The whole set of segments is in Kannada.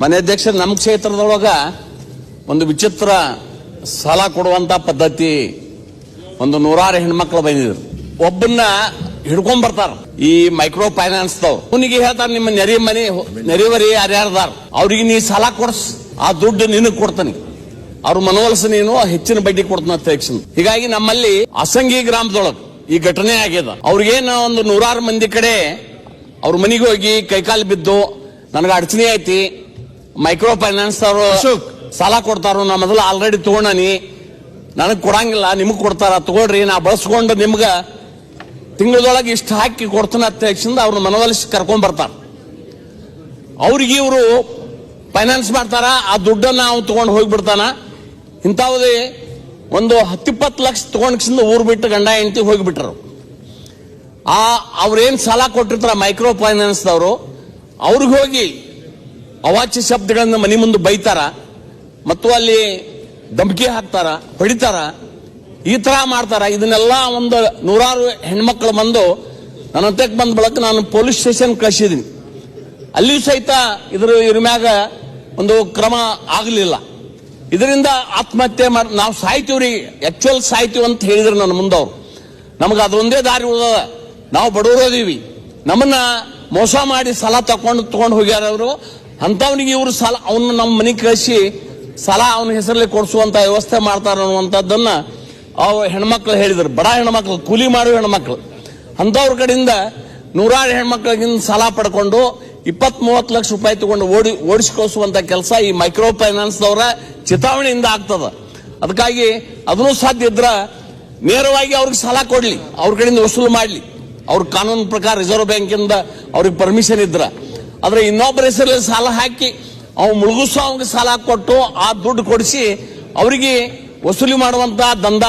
ಮನೆ ಅಧ್ಯಕ್ಷರು ನಮ್ಮ ಕ್ಷೇತ್ರದೊಳಗ ಒಂದು ವಿಚಿತ್ರ ಸಾಲ ಕೊಡುವಂತ ಪದ್ಧತಿ ಒಂದು ನೂರಾರು ಹೆಣ್ಮಕ್ಳು ಬಂದಿದ್ರು. ಒಬ್ಬನ್ನ ಹಿಡ್ಕೊಂಡ್ ಬರ್ತಾರ. ಈ ಮೈಕ್ರೋ ಫೈನಾನ್ಸ್ ಅವನಿಗೆ ಹೇಳ್ತಾರ, ನಿಮ್ಮ ನೆರೆ ಮನೆ ನೆರೆವರಿ ಯಾರ್ಯಾರದಾರ, ಅವ್ರಿಗೆ ನೀ ಸಾಲ ಕೊಡ್ಸ್. ಆ ದುಡ್ಡು ನಿನಗ್ ಕೊಡ್ತಾನೆ. ಅವ್ರ ಮನವೊಲಿಸ ನೀನು ಹೆಚ್ಚಿನ ಬಡ್ಡಿ ಕೊಡ್ತಾನ ಅಧ್ಯಕ್ಷ ಹೀಗಾಗಿ ನಮ್ಮಲ್ಲಿ ಅಸಂಗಿ ಗ್ರಾಮದೊಳಗೆ ಈ ಘಟನೆ ಆಗ್ಯದ ಅವ್ರಿಗೇನು ಒಂದು ನೂರಾರು ಮಂದಿ ಕಡೆ ಅವ್ರ ಮನೆಗೆ ಹೋಗಿ ಕೈಕಾಲು ಬಿದ್ದು, ನನಗೆ ಅಡಚಣೆ ಐತಿ ಮೈಕ್ರೋ ಫೈನಾನ್ಸ್ ಅವರು. ಸಾಲ ಕೊಡ್ತಾರೋ ನಾ ಮೊದಲು ಆಲ್ರೆಡಿ ತಗೊಂಡನಿ. ನನಗೆ ಕೊಡಂಗಿಲ್ಲ ನಿಮಗೆ ಕೊಡ್ತಾರ ತಗೊಳ್ರಿ ನಾ ಬಳಸ್ಕೊಂಡು ನಿಮ್ಗ ತಿಂಗಳದೊಳಗೆ ಇಷ್ಟು ಹಾಕಿ ಕೊಡ್ತಾನ ತಕ್ಷಣ ಅವ್ರನ್ನ ಮನವೊಲಿಸಿ ಕರ್ಕೊಂಡ್ ಬರ್ತಾರ. ಅವ್ರಿಗೆ ಇವರು ಫೈನಾನ್ಸ್ ಮಾಡ್ತಾರ ಆ ದುಡ್ಡನ್ನ ಅವ್ನು ತಗೊಂಡು ಹೋಗ್ಬಿಡ್ತಾನ. ಇಂಥವುದೇ ಒಂದು ಹತ್ತಿಪ್ಪತ್ತು ಲಕ್ಷ ತಗೊಂಡ್ಸಿಂದ ಊರು ಬಿಟ್ಟು ಗಂಡ ಹೆಂಡತಿ ಹೋಗಿಬಿಟ್ರು. ಆ ಅವ್ರೇನು ಸಾಲ ಕೊಟ್ಟಿರ್ತಾರ ಮೈಕ್ರೋ ಫೈನಾನ್ಸ್ದವರು ಅವ್ರಿಗೆ ಹೋಗಿ ಅವಾಚ್ಯ ಶಬ್ದಗಳನ್ನ ಮನೆ ಮುಂದೆ ಬೈತಾರ, ಮತ್ತು ಅಲ್ಲಿ ಧಮಕಿ ಹಾಕ್ತಾರ, ಹೊಡಿತಾರ, ಈ ತರ ಮಾಡ್ತಾರ. ಇದನ್ನೆಲ್ಲ ಒಂದು ನೂರಾರು ಹೆಣ್ಮಕ್ಳು ಬಂದು, ನನ್ನ ಹತ್ತಕ್ಕೆ ಬಂದ ಬಳಕ ನಾನು ಪೊಲೀಸ್ ಸ್ಟೇಷನ್ ಕಳಿಸಿದೀನಿ ಅಲ್ಲಿಯೂ ಸಹಿತ ಇದ್ರ ಇದ್ರ ಮ್ಯಾಗ ಒಂದು ಕ್ರಮ ಆಗಲಿಲ್ಲ. ಇದರಿಂದ ಆತ್ಮಹತ್ಯೆ ಮಾಡಿ, ನಾವು ಸಾಯ್ತೀವ್ರಿ ಆಕ್ಚುಯಲ್ ಸಾಯ್ತೀವಿ ಅಂತ ಹೇಳಿದ್ರು ನನ್ನ ಮುಂದವ್ರು. ನಮಗೆ ಅದೊಂದೇ ದಾರಿ ಉಳಿದ ನಾವು ಬಡವರೋದೀವಿ ನಮ್ಮನ್ನ ಮೋಸ ಮಾಡಿ ಸಾಲ ತಕೊಂಡು ತಗೊಂಡು ಹೋಗ್ಯಾರ ಅವರು. ಅಂಥವ್ನಿಗೆ ಇವರು ಸಾಲ ಅವನ್ನ ನಮ್ಮ ಮನೆಗೆ ಕಳಿಸಿ ಸಾಲ ಅವನ ಹೆಸರಲ್ಲಿ ಕೊಡಿಸುವಂತ ವ್ಯವಸ್ಥೆ ಮಾಡ್ತಾರೆ ಅನ್ನುವಂಥದ್ದನ್ನ ಅವ ಹೆಣ್ಮಕ್ಳು ಹೇಳಿದ್ರು. ಬಡ ಹೆಣ್ಮಕ್ಳು, ಕೂಲಿ ಮಾಡುವ ಹೆಣ್ಮಕ್ಳು. ಅಂಥವ್ರ ಕಡೆಯಿಂದ ನೂರಾರು ಹೆಣ್ಮಕ್ಳಿಗಿಂದ ಸಾಲ ಪಡ್ಕೊಂಡು ಇಪ್ಪತ್ ಮೂವತ್ತು ಲಕ್ಷ ರೂಪಾಯಿ ತಗೊಂಡು ಓಡಿ ಓಡಿಸ್ಕೋಸುವಂತ ಕೆಲಸ ಈ ಮೈಕ್ರೋ ಫೈನಾನ್ಸ್ದವರ ಚಿತಾವಣೆಯಿಂದ ಆಗ್ತದ. ಅದಕ್ಕಾಗಿ ಅದನ್ನು ಸಾಧ್ಯ ಇದ್ರ ನೇರವಾಗಿ ಅವ್ರಿಗೆ ಸಾಲ ಕೊಡ್ಲಿ. ಅವ್ರ ಕಡೆಯಿಂದ ವಸೂಲು ಮಾಡ್ಲಿ. ಅವ್ರ ಕಾನೂನು ಪ್ರಕಾರ ರಿಸರ್ವ್ ಬ್ಯಾಂಕಿಂದ ಅವ್ರಿಗೆ ಪರ್ಮಿಷನ್ ಇದ್ರ. ಆದ್ರೆ ಇನ್ನೊಬ್ಬರ ಹೆಸರಲ್ಲಿ ಸಾಲ ಹಾಕಿ ಅವ್ನು ಅವ್ಗೆ ಸಾಲ ಕೊಟ್ಟು ಆ ದುಡ್ಡು ಕೊಡಿಸಿ ಅವರಿಗೆ ವಸೂಲಿ ಮಾಡುವಂತ ದಂಧ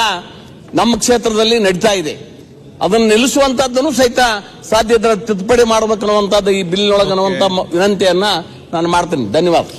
ನಮ್ಮ ಕ್ಷೇತ್ರದಲ್ಲಿ ನಡೀತಾ ಇದೆ. ಅದನ್ನು ನಿಲ್ಲಿಸುವಂತದ್ದನ್ನು ಸಹಿತ ಸಾಧ್ಯತೆ ತಿದ್ದುಪಡಿ ಮಾಡಬೇಕು ಈ ಬಿಲ್ ಒಳಗೆ ವಿನಂತಿಯನ್ನ ನಾನು ಮಾಡ್ತೀನಿ. ಧನ್ಯವಾದ.